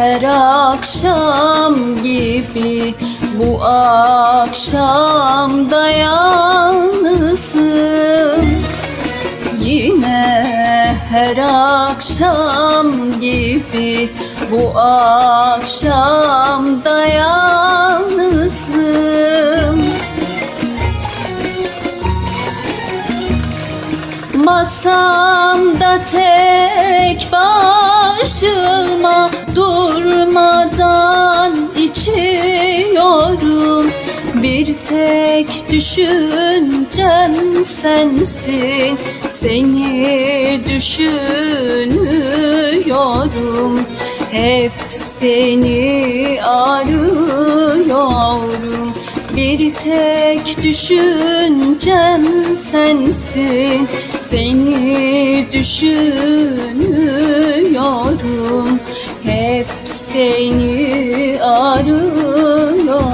her akşam gibi bu akşam da yalnızım. Yine her akşam gibi bu akşam da yalnızım Masamda tek başıma durmadan içiyorum. Bir tek düşüncem sensin Seni düşünüyorum. Hep seni arıyorum bir tek düşüncem sensin. Seni düşünüyorum. Hep seni arıyorum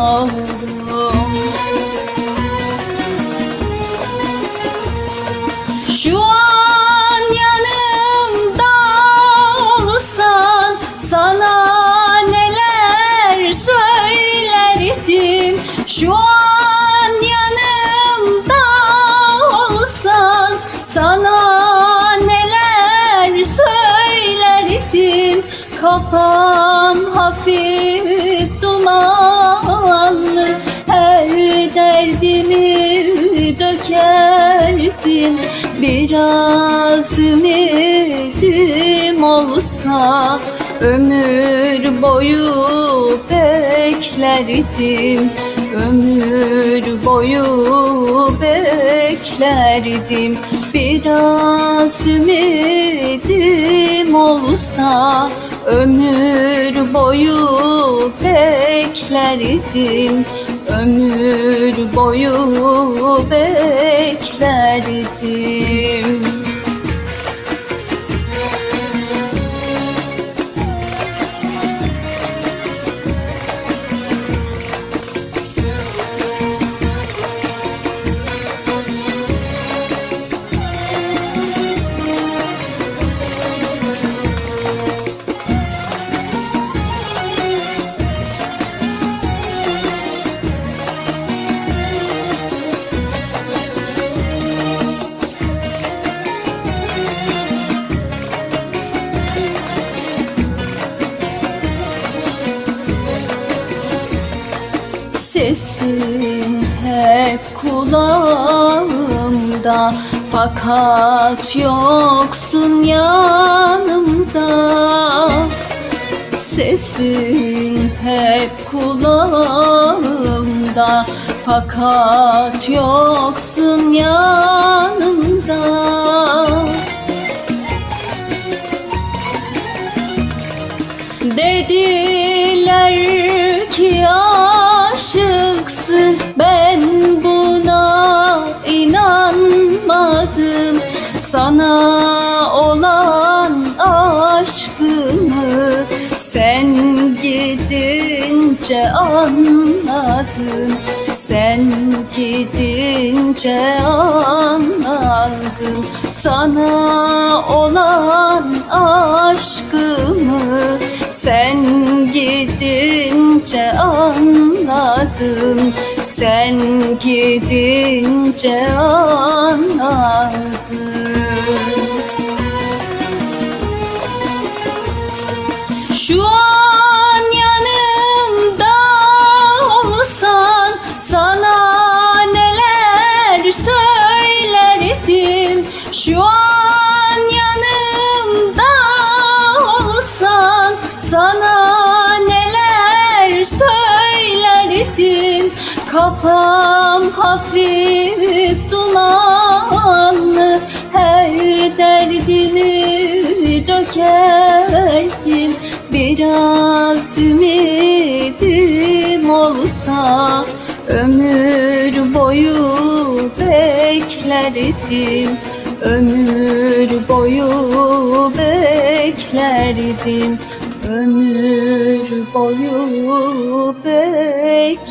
Şu an yanımda olsan sana neler söylerdim? Kafam hafif dumanlı her derdimi dökerdim. Biraz ümidim olsa ömür boyu beklerdim Ömür boyu beklerdim. Biraz ümidim olsa Ömür boyu beklerdim. Ömür boyu beklerdim Sesin hep kulağımda Fakat yoksun yanımda. Sesin hep kulağımda Fakat yoksun yanımda. Dediler aşıksın Ben buna inanmadım? Sana olan aşkımı Sen gidince anladım Sen gidince anladım Sana olan aşkımı Sen gidince anladım. Sen gidince anladım Kafam hafif dumanlı her derdimi dökerdim. Biraz ümidim olsa ömür boyu beklerdim. Ömür boyu beklerdim Ömür boyu beklerdim